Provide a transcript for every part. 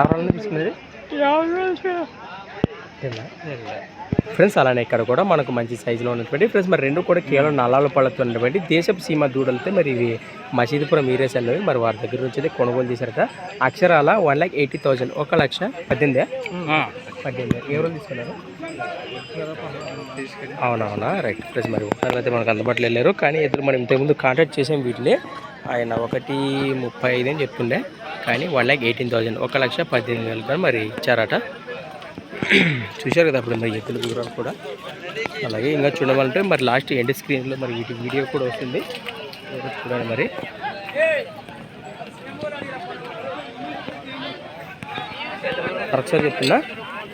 ఎవరైనా తీసుకున్నది ఫ్రెండ్స్ అలానే ఇక్కడ కూడా మనకు మంచి సైజులో ఉన్నటువంటి ఫ్రెండ్స్ మరి రెండు కూడా కేవలం నల్లాల పళ్ళతో ఉన్నటువంటి దేశపు సీమ దూడలతో మరి ఇవి మసీదుపురం ఈరేస్ అనేవి మరి వారి దగ్గర నుంచి అయితే కొనుగోలు చేశారట. అక్షరాల వన్ ల్యాక్ ఎయిటీ థౌసండ్ ఒక లక్ష పద్దెనిమిది పద్దెనిమిది ఎవరు తీసుకున్నారు? అవునవునా? రైట్ ప్లస్ మరి ఒకసారి అయితే మనకు అందుబాటులో వెళ్ళారు కానీ ఇద్దరు మనం ఇంతకుముందు కాంటాక్ట్ చేసాం వీటిని. ఆయన ఒకటి ముప్పై ఐదు అని చెప్తుండే. కానీ వన్ ల్యాక్ ఎయిటీన్ థౌసండ్ ఒక లక్ష పద్దెనిమిది వేలు కానీ మరి ఇచ్చారట. చూశారు కదా అప్పుడు మరి ఎత్తుల దూరాలు కూడా. అలాగే ఇంకా చూడమంటే మరి లాస్ట్ ఎండ్ స్క్రీన్లో మరి వీటి వీడియో కూడా వస్తుంది. ఒకటి చూడండి మరి. కరెక్ట్గా చెప్తున్నా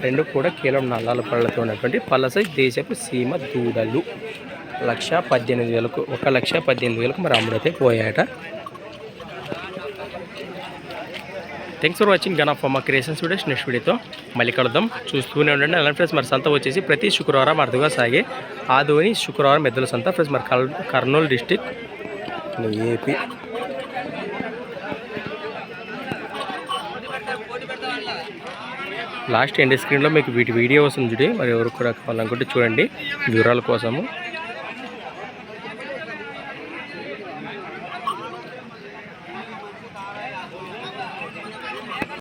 రెండు కూడా కేవలం నల్లాల పళ్ళతో ఉన్నటువంటి పల్లసై దేశపు సీమ దూడలు. లక్ష పద్దెనిమిది వేలకు ఒక లక్ష పద్దెనిమిది వేలకు మరి అమ్ముడైతే పోయాట thanks for watching gun of మా క్రియేషన్స్ వీడియోస్ నెక్స్ట్ వీడియోతో మళ్ళీ కలుద్దాం. చూస్తూనే ఉండండి. అలాంటి ఫ్రెండ్స్ మరి సంత వచ్చేసి ప్రతి శుక్రవారం అరుదుగా సాగే ఆదోని శుక్రవారం మెద్దల సంత. ఫ్రెండ్స్ మరి Kurnool district AP. Last end స్క్రీన్లో మీకు వీటి వీడియో వస్తుంది చూడండి మరి ఎవరు కూడా కావాలనుకుంటే చూడండి. వివరాల కోసము.